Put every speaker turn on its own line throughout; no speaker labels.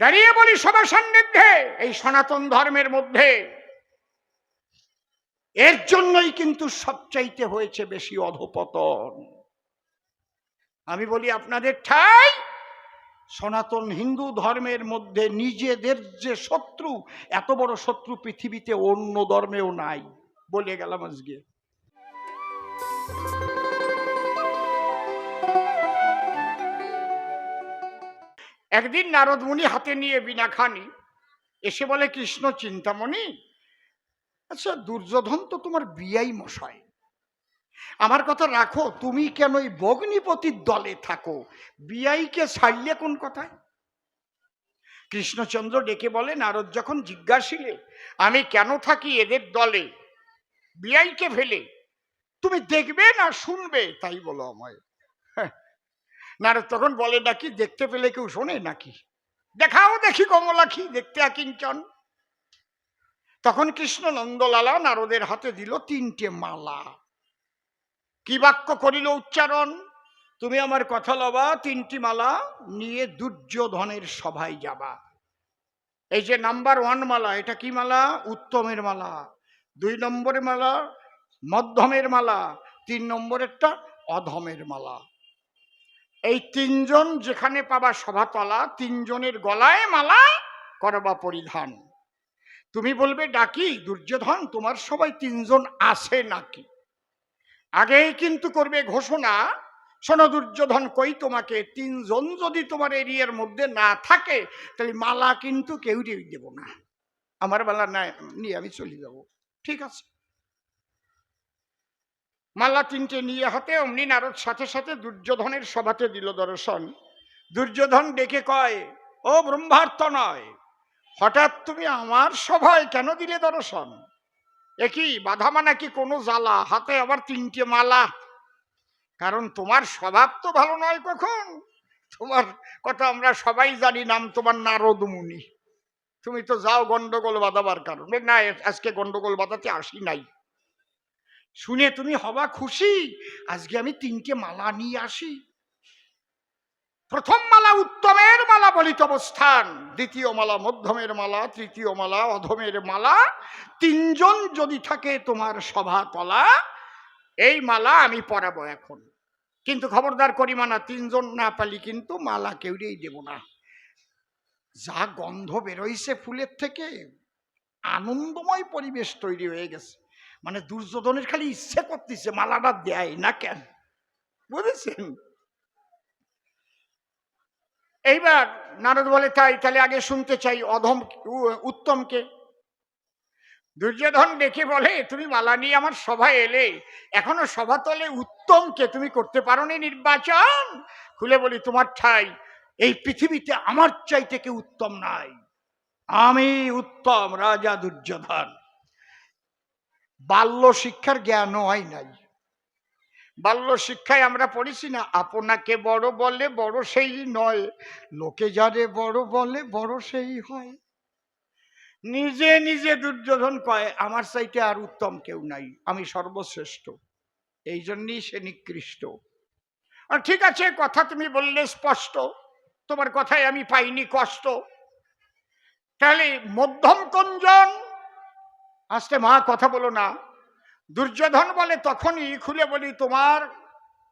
দাঁড়িয়ে বলি সবার সান্নিধ্যে এই সনাতন ধর্মের মধ্যে। এর জন্যই কিন্তু সবচাইতে হয়েছে বেশি অধপতন। আমি বলি, আপনাদের ঠাই, সনাতন হিন্দু ধর্মের মধ্যে নিজেদের যে শত্রু, এত বড় শত্রু পৃথিবীতে অন্য ধর্মেও নাই, বলে গেলাম আজকে। একদিন নারদ মুনি হাতে নিয়ে বিনা খানি এসে বলে, কৃষ্ণ চিন্তামণি আচ্ছা দুর্যোধন তো তোমার বিয়াই মশাই। আমার কথা রাখো, তুমি কেন ওই ভগ্নিপতির দলে থাকো? বিয়াইকে ছাড়লে কোন কথায় কৃষ্ণচন্দ্র ডেকে বলে, নারদ যখন জিজ্ঞাসিলে, আমি কেন থাকি এদের দলে? বিয়াইকে ফেলে। তুমি দেখবে না শুনবে, তাই বলো আমায়। নারদ তখন বলে নাকি, দেখতে পেলে কেউ শোনে নাকি? দেখাও দেখি কমলাখি দেখতে আকিঞ্চন তখন কৃষ্ণ নন্দলালা নারদের হাতে দিল তিনটে মালা। কি বাক্য করিল উচ্চারণ? তুমি আমার কথা লবা, তিনটি মালা নিয়ে দুর্যোধনের সভায় যাবা। এই যে নাম্বার ওয়ান মালা, এটা কি মালা? উত্তমের মালা। দুই নম্বরের মালা, মধ্যমের মালা। তিন নম্বরেরটা অধমের মালা। এই তিনজন যেখানে পাবা সভাতলা, তিনজনের গলায় মালা করবা পরিধান। তুমি বলবে, ডাকি, দুর্যোধন, তোমার সবাই তিনজন আছে নাকি? আগেই কিন্তু করবে ঘোষণা, শোনো দুর্যোধন, কই তোমাকে? তিনজন যদি তোমার এরিয়ার মধ্যে না থাকে, তাহলে মালা কিন্তু কেউ দেব না। আমার মালা না নিয়ে আমি চলে যাব। ঠিক আছে? মালা তিনটে নিয়ে হাতে অমনি নারদ সাথে সাথে দুর্যোধনের সভাতে দিল দর্শন। দুর্যোধন ডেকে কয়, ও ব্রহ্মার্থ নয়, হঠাৎ তুমি আমার সভায় কেন দিলে দর্শন? একই বাধা মানা কি কোনো জ্বালা, হাতে আবার তিনটে মালা। কারণ তোমার স্বভাব তো ভালো নয় কখন? তোমার কথা আমরা সবাই জানি, নাম তোমার নারদ মুনি। তুমি তো যাও গন্ডগোল বাঁধাবার কারণে। না আজকে গন্ডগোল বাঁধাতে আসি নাই। শুনে তুমি হবা খুশি। আজকে আমি তিনটে মালা নিয়ে আসি। প্রথম মালা উত্তমের মালা বলিত অবস্থান, দ্বিতীয় মালা মধ্যমের মালা, তৃতীয় মালা অধমের মালা। তিনজন যদি থাকে তোমার সভা তলা, এই মালা আমি পরাবো এখন। কিন্তু খবরদার করি মানা তিনজন না পালি কিন্তু মালা কেউরেই দেব না। যা গন্ধ বেরোইছে ফুলের থেকে, আনন্দময় পরিবেশ তৈরি হয়ে গেছে। মানে দুর্যোধনের খালি ইচ্ছে করতেছে, মালাটা দেয় না কেন? বুঝেছেন? এইবার নারদ বলে, তাই, তাহলে আগে শুনতে চাই অধম, উত্তমকে। দুর্যোধন দেখে বলে, তুমি মালা নিয়ে আমার সভায় এলে, এখনও সভাতলে উত্তমকে তুমি করতে পারোনি নির্বাচন? খুলে বলি, তোমার ঠাই, এই পৃথিবীতে আমার চাইতে কেউ উত্তম নাই। আমি উত্তম রাজা দুর্যোধন। বাল্য শিক্ষার জ্ঞান হয় নাই। বাল্য শিক্ষায় আমরা পড়েছি না, আপনাকে বড় বলে বড় সেই নয়, লোকে যারে বড় বলে বড় সেই হয়। নিজে নিজে দুর্যোধন কয়, আমার চাইতে আর উত্তম কেউ নাই, আমি সর্বশ্রেষ্ঠ। এই জন্যই সে নিকৃষ্ট। আর ঠিক আছে, কথা তুমি বললে স্পষ্ট, তোমার কথায় আমি পাইনি কষ্ট। তাহলে মধ্যম কোনজন আসতে মা কথা বলো না। দুর্যোধন বলে, তখনই খুলে বলি, তোমার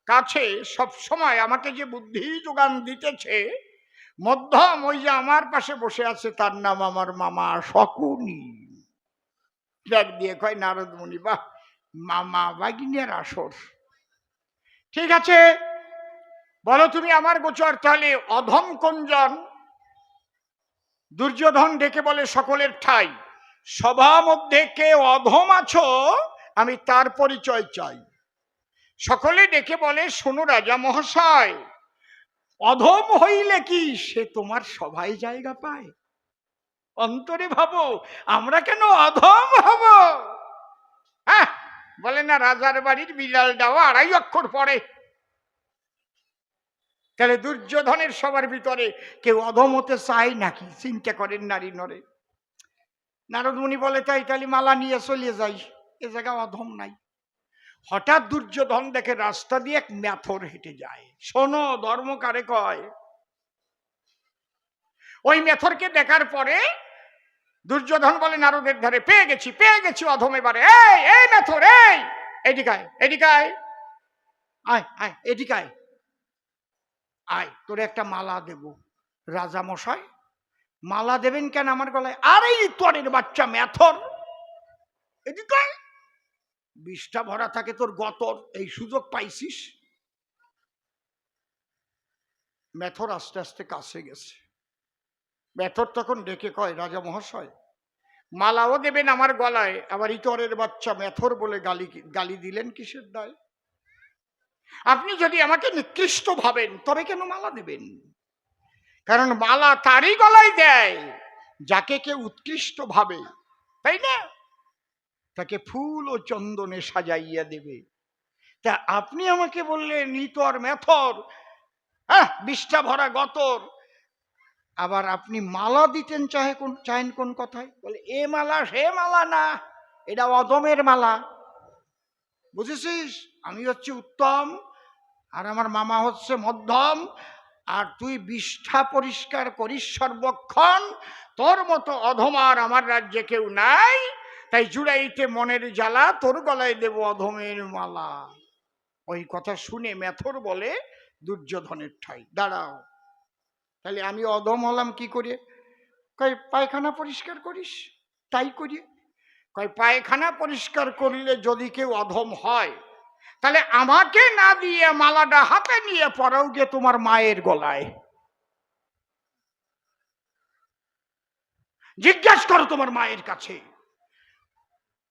কাছে সব সময় আমাকে যে বুদ্ধি যোগান দিতেছে, মধ্যম ওই যে আমার পাশে বসে আছে, তার নাম আমার মামা শকুনি। ডাক দিয়ে কয়, নারদ মুনি, বাহ, মামা বাগিনের আসর। ঠিক আছে, বলো তুমি আমার গোচর, তাহলে অধম কোনজন দুর্যোধন ডেকে বলে, সকলের ঠাই। সভা মধ্যে কে অধম আছো, আমি তার পরিচয় চাই। সকলে ডেকে বলে, শোনো রাজা মহাশয়, অধম হইলে কি সে তোমার সভায় জায়গা পায়? অন্তরে ভাবো, আমরা কেন অধম হব? হ্যাঁ বলে না, রাজার বাড়ির বিলাল ডাওয়া আড়াই অক্ষর পড়ে। তাহলে দুর্যোধনের সবার ভিতরে কেউ অধম হতে চায় নাকি? চিন্তা করেন নারী নরে। নারদমণি বলে তাই তাহলে মালা নিয়ে চলিয়ে যাই, এ জায়গা অধম নাই। হঠাৎ দুর্যোধন দেখে রাস্তা দিয়ে এক ম্যাথর হেঁটে যায়। শোনো, ধর্ম কারে কয়? ওই মেথরকে দেখার পরে দুর্যোধন বলে, নারদের ধারে পেয়ে গেছি পেয়ে গেছি অধম এবারে। এই এই মেথর এই এদিকায় এদিকায় আয়। আয় এদিকায় আয়। তোরে একটা মালা দেব। রাজা মশাই মালা দেবেন কেন আমার গলায়? আরে তোরের বাচ্চা মেথর এদিকায় বিষটা ভরা থাকে তোর গতর, এই সুযোগ পাইছিস? মেথর আস্তে আস্তে কাছে গেছে। মেথর তখন ডেকে কয়, রাজা মহাশয়, মালাও দেবেন আমার গলায়, আবার ইতরের বাচ্চা মেথর বলে গালি গালি দিলেন কিসের দায়? আপনি যদি আমাকে নিকৃষ্ট ভাবেন, তবে কেন মালা দেবেন? কারণ মালা তারই গলায় দেয়, যাকে কেউ উৎকৃষ্ট ভাবে, তাই না? তাকে ফুল ও চন্দনে সাজাইয়া দেবে। তা আপনি আমাকে বললেন ইতর মেথর হ্যাঁ বিষ্ঠা ভরা গতর। আবার আপনি মালা দিতেন চাহে কোন, চাহেন কোন কথায়? বলে, এ মালা, সে মালা না, এটা অদমের মালা। বুঝেছিস? আমি হচ্ছে উত্তম, আর আমার মামা হচ্ছে মধ্যম আর তুই বিষ্ঠা পরিষ্কার করিস সর্বক্ষণ। তোর মতো অধমার আমার রাজ্যে কেউ নাই। তাই জুড়াইতে মনের জ্বালা, তোর গলায় দেব অধমের মালা। ওই কথা শুনে মেথর বলে, দুর্যোধনের ঠাই। দাঁড়াও। তাহলে আমি অধম হলাম কি করে? কয়, পায়খানা পরিষ্কার করিস? তাই করি। কয়, পায়খানা পরিষ্কার করলে যদি কেউ অধম হয় তাহলে আমাকে না দিয়ে মালাটা হাতে নিয়ে পরাও গিয়ে তোমার মায়ের গলায়। জিজ্ঞাসা করো তোমার মায়ের কাছে।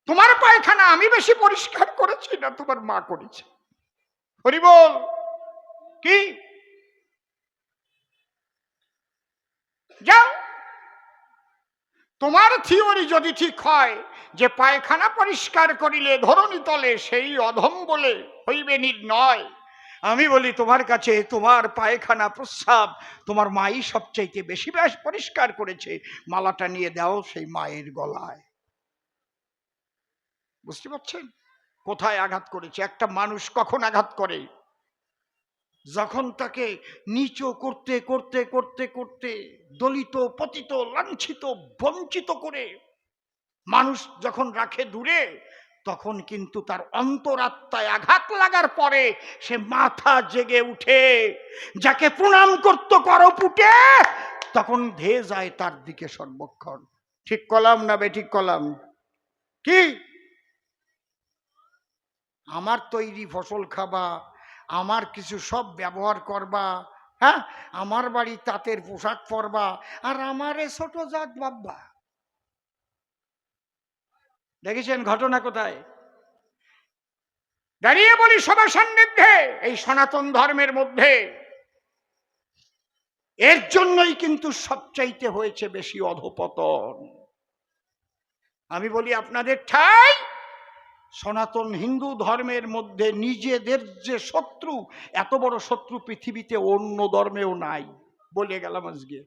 তোমার পায়খানা আমি বেশি পরিষ্কার করেছি না তোমার মা করেছে? হরি বল, কি? যাও। তোমার থিওরি যদি ঠিক হয়, যে পায়খানা পরিষ্কার করিলে ধরণী তলে সেই অধম বলে হইবে নির্ণয়। আমি বলি, তোমার কাছে তোমার পায়খানা প্রস্রাব তোমার মাই সবচাইতে বেশি বেশ পরিষ্কার করেছে, মালাটা নিয়ে দাও সেই মায়ের গলায়। বুঝতে পারছেন? কোথায় আঘাত করেছে? একটা মানুষ কখন আঘাত করে? যখন তাকে নিচ করতে করতে করতে করতে দলিত, পতিত, লাঞ্ছিত, বঞ্চিত করে মানুষ যখন রাখে দূরে, তখন কিন্তু তার অন্তরাত্মায় আঘাত লাগার পরে সে মাথা জেগে উঠে, যাকে প্রণাম করত করো পুটে তখন ধেয়ে যায় তার দিকে সর্বক্ষণ। ঠিক কলাম না বেঠিক কলাম? কি? আমার তৈরি ফসল খাবা আমার কিছু সব ব্যবহার করবা হ্যাঁ? আমার বাড়ি তাঁতের পোশাক পরবা আর আমারে ছোট জাত বাব্বা দেখেছেন ঘটনা কোথায়? দাঁড়িয়ে বলি সবার সান্নিধ্যে, এই সনাতন ধর্মের মধ্যে। এর জন্যই কিন্তু সবচাইতে হয়েছে বেশি অধপতন। আমি বলি, আপনাদের ঠাই সনাতন হিন্দু ধর্মের মধ্যে নিজেদের যে শত্রু, এত বড় শত্রু পৃথিবীতে অন্য ধর্মেও নাই বলে গেলাম আজকে।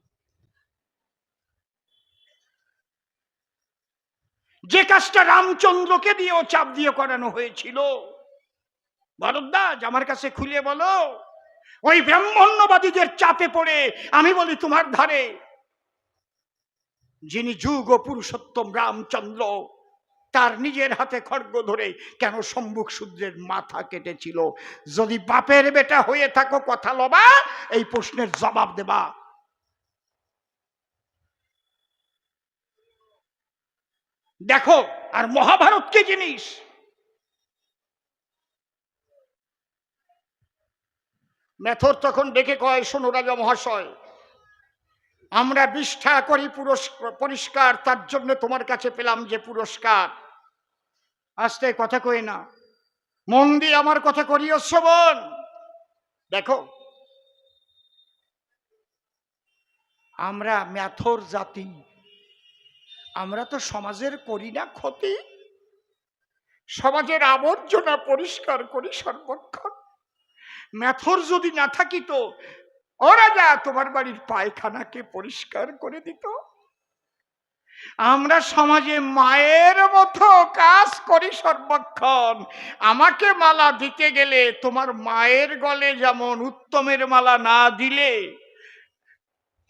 যে কাজটা রামচন্দ্রকে দিয়েও চাপ দিয়ে করানো হয়েছিল, ভরদ্বাজ, আমার কাছে খুলে বলো, ওই ব্রাহ্মণ্যবাদীদের চাপে পড়ে আমি বলি তোমার ধারে, যিনি যুগ পুরুষোত্তম রামচন্দ্র তার নিজের হাতে খড়গ ধরে কেন সম্মুখ সূর্যের মাথা কেটেছিল? যদি বাপের বেটা হয়ে থাকো কথা লবা, এই প্রশ্নের জবাব দেবা। দেখো, আর মহাভারত কি জিনিস? মেথর তখন ডেকে কয়, শোনো রাজা মহাশয়, আমরা বিষ্ঠা করি পুরস্কার পরিষ্কার, তার জন্য তোমার কাছে পেলাম যে পুরস্কার। আস্তে কথা কই না। মন দিয়ে আমার কথা করিও শ্রবণ। দেখো। আমরা ম্যাথর জাতি। আমরা তো সমাজের করি না ক্ষতি। সমাজের আবর্জনা পরিষ্কার করি সর্বক্ষণ। ম্যাথর যদি না থাকিত ও রাজা তোমার বাড়ির পায়খানাকে পরিষ্কার করে দিত। আমরা সমাজে মায়ের মতো কাজ করি সর্বক্ষণ। আমাকে মালা দিতে গেলে তোমার মায়ের গলে যেমন উত্তমের মালা না দিলে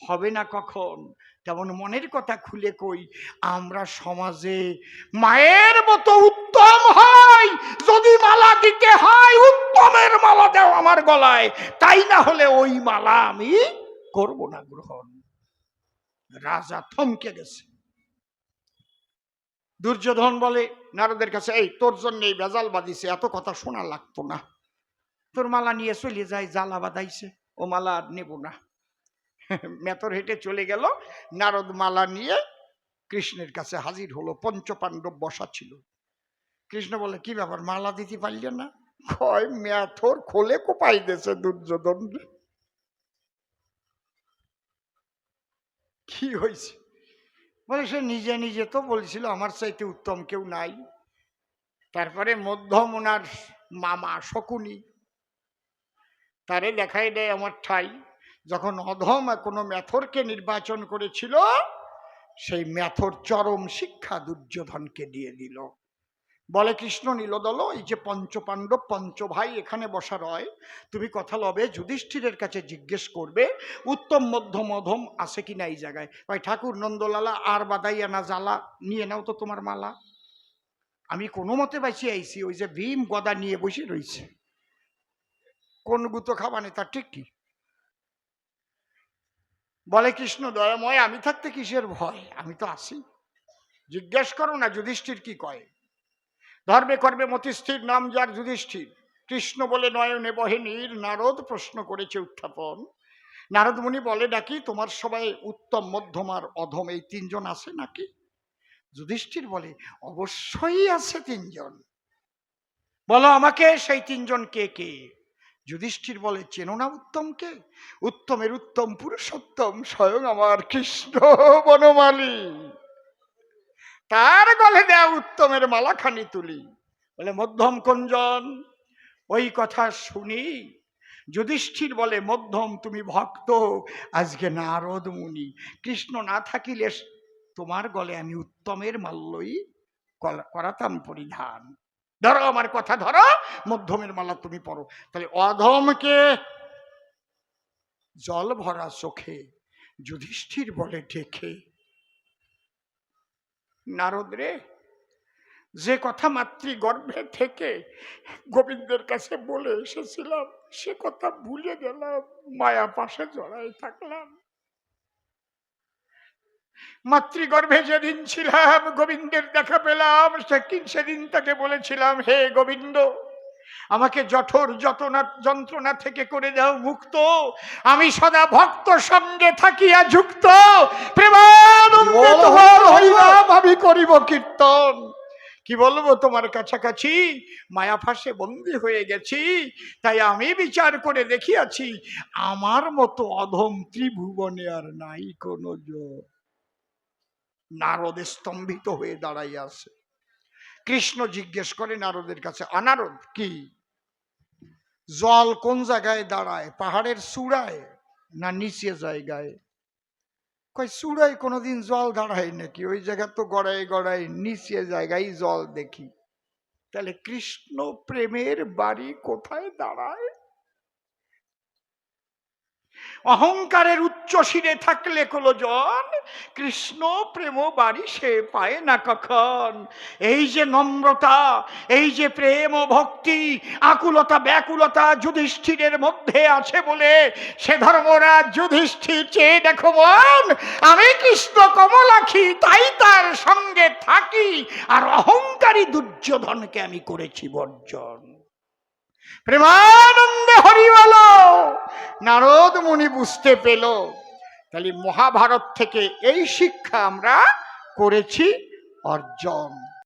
হবে না কখন? তেমন মনের কথা খুলে কই, আমরা সমাজে মায়ের মতো উত্তম হয় যদি মালা দিতে হয় উত্তমের মালা দেও আমার গলায়, তাই না হলে ওই মালা আমি করব না গ্রহণ। রাজা থমকে গেছে। দুর্যোধন বলে, নারদের কাছে, এই, তোর জন্য এই বেজাল বাদিছে এত কথা শোনা লাগতো না। তোর মালা নিয়ে চলে যায়, জ্বালা বাঁধাইছে, ও মালা আর নেব না। মেতর হেঁটে চলে গেল, নারদ মালা নিয়ে কৃষ্ণের কাছে হাজির হলো, পঞ্চপাণ্ডব বসা ছিল। কৃষ্ণ বলে, কি ব্যাপার, মালা দিতে পারলে না? কয়, মেথর খোলে কোপাই দিয়েছে দুর্যোধন কি হয়েছে বলে, সে নিজে নিজে তো বলছিল, আমার চাইতে উত্তম কেউ নাই। তারপরে মধ্যম ওনার মামা শকুনি, তারে দেখাই দেয় আমার ঠাই। যখন অধম কোনো ম্যাথরকে নির্বাচন করেছিল, সেই ম্যাথর চরম শিক্ষা দুর্যোধনকে দিয়ে দিল। বলে কৃষ্ণ নীলদল, এই যে পঞ্চপাণ্ডব, পঞ্চভাই এখানে বসা রয় তুমি কথা লবে, যুধিষ্ঠিরের কাছে জিজ্ঞেস করবে, উত্তম, মধ্যম, অধম আছে কি না এই জায়গায়? ভাই, ঠাকুর, নন্দলালা, আর বাদাইয়া না জ্বালা? নিয়ে নাও তো তোমার মালা। আমি কোনো মতে বাঁচিয়ে আইছি, ওই যে ভীম গদা নিয়ে বসে রয়েছে কোন গুতো খাবানে তার ঠিক কি? বলে কৃষ্ণ, দয়াময়, আমি থাকতে কিসের ভয়? আমি তো আছি। জিজ্ঞেস করো না, যুধিষ্ঠির কি কয়? ধর্মে কর্মে মতিস্থির নাম যার যুধিষ্ঠির। কৃষ্ণ বলে নয়নে বহে নীর, নারদ প্রশ্ন করেছে উত্থাপন। নারদ মুনি বলে নাকি, তোমার সবাই উত্তম, মধ্যম আর অধম, এই তিনজন আছে নাকি? যুধিষ্ঠির বলে, অবশ্যই আছে তিনজন। বলো আমাকে, সেই তিনজন কে কে? যুধিষ্ঠির বলে, চেনো না উত্তমকে উত্তমের উত্তম পুরুষোত্তম, স্বয়ং আমার কৃষ্ণ বনমালী। তার গলে দেয়া উত্তমের মালাখানি তুলি? বলে, মধ্যম কোনজন ওই কথা শুনি। যুধিষ্ঠির বলে, মধ্যম, তুমি ভক্ত, আজকে নারদ মুনি। কৃষ্ণ না থাকিলে তোমার গলে আমি উত্তমের মাল্যই করাতাম পরিধান। ধরো আমার কথা, ধরো, মধ্যমের মালা তুমি পড়ো তাহলে অধমকে জল ভরা চোখে যুধিষ্ঠির বলে ডেকে নারদ রে যে কথা মাতৃগর্ভে থেকে গোবিন্দের কাছে বলে এসেছিলাম, সে কথা ভুলে গেলাম, মায়া পাশে জড়াই থাকলাম। মাতৃগর্ভে যেদিন ছিলাম, গোবিন্দের দেখা পেলাম সেদিন তাকে বলেছিলাম, হে গোবিন্দ আমাকে জঠর যতনা যন্ত্রণা থেকে করে দাও মুক্ত। আমি সদা ভক্ত সঙ্গে থাকিয়া যুক্ত। প্রেমানন্দে তোমার হরিনাম। আমি করিব কীর্তন। কি বলব তোমার কাছাকাছি? মায়া ফাঁসে বন্দি হয়ে গেছি তাই আমি বিচার করে দেখিয়াছি আমার মতো অধম ত্রিভুবনে আর নাই কোনো জোর নারদ স্তম্ভিত হয়ে দাঁড়াইয়া আছে। কৃষ্ণ জিজ্ঞেস করে নারদের কাছে অনারদ কি? জল কোন জায়গায় দাঁড়ায়? পাহাড়ের চূড়ায় না নিচে জায়গায়? কই চূড়ায় কোনোদিন জল দাঁড়ায় নাকি? ওই জায়গা তো গড়ায় গড়ায় নিচে জায়গায় জল দেখি। তাহলে কৃষ্ণ প্রেমের বাড়ি কোথায় দাঁড়ায়? অহংকারের উচ্চ শিরে থাকলে কোনো জন কৃষ্ণ প্রেম বাড়ি সে পায় না কখন। এই যে নম্রতা, এই যে প্রেম ও ভক্তি, আকুলতা, ব্যাকুলতা যুধিষ্ঠিরের মধ্যে আছে বলে সে ধর্মরাজ যুধিষ্ঠির চেয়ে দেখো বোন আমি কৃষ্ণ কমলাখি তাই তার সঙ্গে থাকি, আর অহংকারী দুর্যোধনকে আমি করেছি বর্জন। প্রেমানন্দে হরিওয়াল। নারদ মুনি বুঝতে পেল তাহলে মহাভারত থেকে এই শিক্ষা আমরা করেছি অর্জন।